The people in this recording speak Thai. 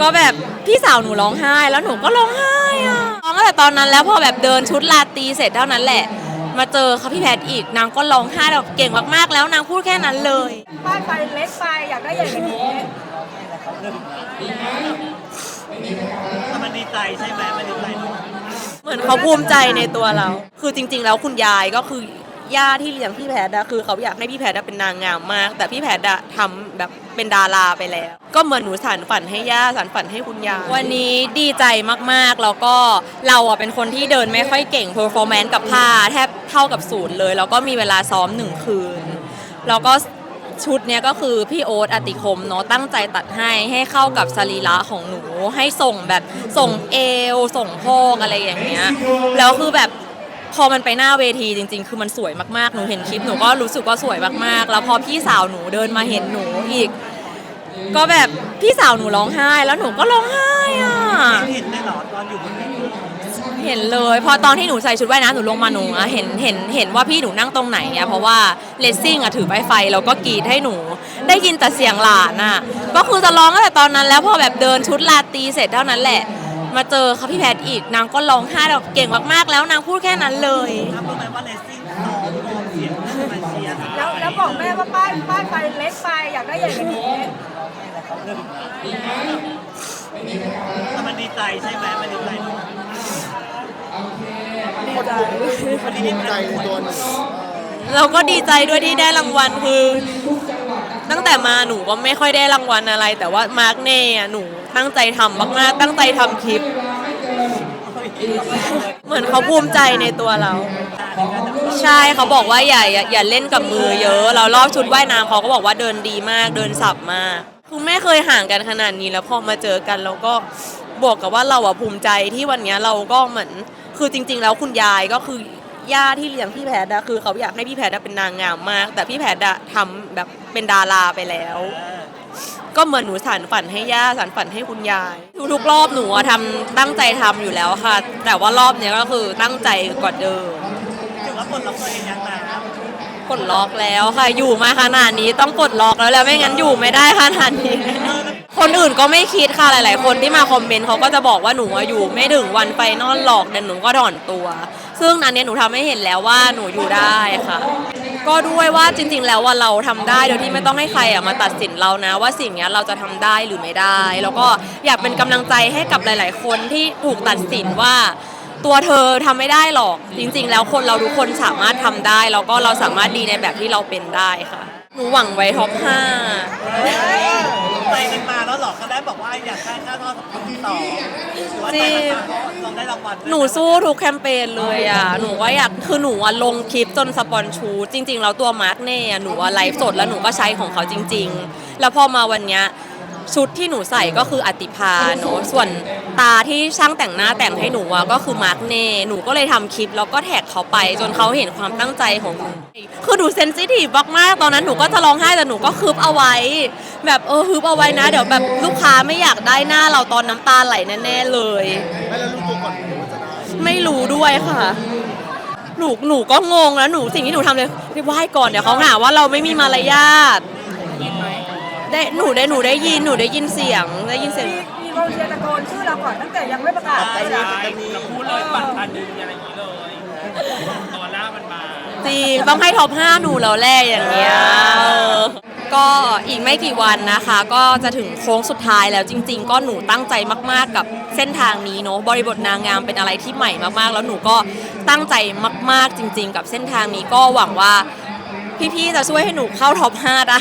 ก็แบบพี่สาวหนูร้องไห้ แล้วหนูก็ร้องไห้อะร้องตั้งแต่ตอนนั้นแล้วพอแบบเดินชุดลาตรีเสร็จเท่านั้นแหละ มาเจอเขาพี่แพทย์อีกนางก็ร้องไห้แบบเก่งมากๆ แล้วนางพูดแค่นั้นเลย ป้ายไฟเล็กไปอยากได้ใหญ่กว่านี้แต่มันดีใจใช่ไหมมันดีใจด้วยเหมือนเขาภูมิใจในตัวเรา คือจริง ๆ แล้วคุณยายก็คือ ย่าที่เลี้ยงพี่แพทย์อะคือเขาอยากให้พี่แพทย์อะเป็นนางงามมาก แต่พี่แพทย์อะทำแบบเป็นดาราไปแล้ว ก็เหมือนหนูสานฝันให้ย่าสานฝันให้คุณยายวันนี้ดีใจมากๆ แล้วก็เราอะเป็นคนที่เดินไม่ค่อยเก่ง performance กับผ้าแทบเท่ากับศูนย์เลย แล้วก็มีเวลาซ้อมหนึ่งคืน แล้วก็ชุดเนี้ยก็คือพี่โอ๊ตอติคมเนาะตั้งใจตัดให้ให้เข้ากับสรีระของหนูให้ส่งแบบส่งเอวส่งโพกอะไรอย่างเงี้ยแล้วคือแบบ พอมันไปหน้าเวทีจริง ๆ คือมันสวยมากๆ หนูเห็นคลิปหนูก็รู้สึกว่าสวยมากๆ แล้วพอพี่สาวหนูเดินมาเห็นหนูอีก ก็แบบพี่สาวหนูร้องไห้ แล้วหนูก็ร้องไห้อะเห็นได้เหรอตอนอยู่บนเวทีเห็นเลย พอตอนที่หนูใส่ชุดว่ายน้ำหนูลงมาหนูอะเห็นเห็นเห็นว่าพี่หนูนั่งตรงไหนอะเพราะว่าเลสซิ่งอะถือไม้ไฟแล้วก็กรีดให้หนู ได้ยินแต่เสียงหลานอะก็คือจะร้องตั้งแต่ตอนนั้น แล้วพอแบบเดินชุดลาตีเสร็จเท่านั้นแหละ มาเจอเขาพี่แพทย์อีกนางก็ร้องไห้แบบเก่งมากๆ แล้วนางพูดแค่นั้นเลยถ้ารู้ไหมว่าเลสซิ่งซ้อมวอร์มเสียงแล้วมาเชียร์แล้วแล้วบอกแม่ว่าป้ายป้ายไฟเล็กไปอยากได้ใหญ่กว่านี้แต่มันดีใจใช่ไหมมันดีใจด้วยดีใจวันนี้ภูมิใจในตัวหนูเราก็ดีใจด้วยที่ได้รางวัลคือ ตั้งแต่มาหนูก็ไม่ค่อยได้รางวัลอะไร แต่ว่ามาร์กเน่อะหนู ตั้งใจทำมากๆตั้งใจทำคลิป เหมือนเขาภูมิใจในตัวเรา ใช่เขาบอกว่าอย่าอย่าอย่าเล่นกับมือเยอะ เรารอบชุดว่ายน้ำเขาก็บอกว่าเดินดีมากเดินสับมากคือไม่เคยห่างกันขนาดนี้แล้วพอมาเจอกันเราก็บวกกับว่าเราอะภูมิใจที่วันนี้เราก็เหมือน คือจริง ๆ แล้วคุณยายก็คือ ย่าที่เลี้ยงพี่แพทย์อะคือเขาอยากให้พี่แพทย์อะเป็นนางงามมาก แต่พี่แพทย์อะทำแบบเป็นดาราไปแล้ว ก็เหมือนหนูสานฝันให้ย่าสานฝันให้คุณยายทุกๆรอบหนูอะทำตั้งใจทำอยู่แล้วค่ะ แต่ว่ารอบเนี้ยก็คือตั้งใจกว่าเดิมถือว่าปลดล็อกตัวเองยังนะปลดล็อกแล้วค่ะ อยู่มาขนาดนี้ต้องปลดล็อกแล้วแล้วไม่งั้นอยู่ไม่ได้ขนาดนี้ คนอื่นก็ไม่คิดค่ะหลาย ๆ คนที่มาคอมเมนต์เขาก็จะบอกว่าหนูอะอยู่ไม่ถึงวันไฟนอลหรอกแต่หนูก็ถอนตัว ซึ่งอันเนี้ยหนูทำให้เห็นแล้วว่าหนูอยู่ได้ค่ะ ก็ด้วยว่าจริง ๆ แล้วว่าเราทำได้โดยที่ไม่ต้องให้ใครอะมาตัดสินเรานะ ว่าสิ่งเนี้ยเราจะทำได้หรือไม่ได้ แล้วก็อยากเป็นกำลังใจให้กับหลาย ๆ คนที่ถูกตัดสินว่า ตัวเธอทำไม่ได้หรอก จริง ๆ แล้วคนเราทุกคนสามารถทำได้ แล้วก็เราสามารถดีในแบบที่เราเป็นได้ค่ะหนูหวังไว้ท็อปห้า ไปกันมาแล้วหรอกเขาได้บอกว่าอยากได้ค่าทอดกับคนที่ต่อหรือว่าไปกันมาเพราะ เราได้รางวัลหนูสู้ทุกแคมเปญเลยอะ หนูว่าอยากคือหนูอะลงคลิปจนสปอนชูจริง ๆ แล้วตัวมาร์กเน่อะหนูอะไลฟ์สดแล้วหนูก็ใช้ของเขาจริง ๆ แล้วพอมาวันเนี้ย ชุดที่หนูใส่ก็คืออติภาเนอะส่วนตาที่ช่างแต่งหน้าแต่งให้หนูอะก็คือมาร์กเน่หนูก็เลยทำคลิปแล้วก็แท็กเขาไป จนเขาเห็นความตั้งใจของหนูคือหนูเซนซิทีฟมากๆตอนนั้นหนูก็จะร้องไห้แต่หนูก็คืบเอาไว้ แบบเออคืบเอาไว้นะ เดี๋ยวแบบลูกค้าไม่อยากได้หน้าเราตอนน้ำตาไหลแน่ๆเลย ไม่แล้วรู้ตัวก่อนหนูว่าจะได้ไม่รู้ด้วยค่ะ หนูหนูก็งงแล้วหนูสิ่งที่หนูทำเลยไปไหว้ก่อนเดี๋ยวเขาหาว่าเราไม่มีมารยาท ได้หนูได้หนูได้ยินหนูได้ยินเสียงได้ยินเสียง มีมีกองเชียร์ตะโกนชื่อเราก่อนตั้งแต่ยังไม่ประกาศเลยนะพูดเลยบัตรพันหนึ่งอะไรอย่างนี้เลยตอนหน้ามันมาจริงต้องให้ท็อป5หนูแล้วแหละอย่างเงี้ยเออก็อีกไม่กี่วันนะคะ ก็จะถึงโค้งสุดท้ายแล้วจริง ๆ ก็หนูตั้งใจมากๆกับเส้นทางนี้เนาะบริบทนางงามเป็นอะไรที่ใหม่มากๆ แล้วหนูก็ตั้งใจมาก ๆ จริง ๆ กับเส้นทางนี้ก็หวังว่าพี่ๆจะช่วยให้หนูเข้าท็อป5ได้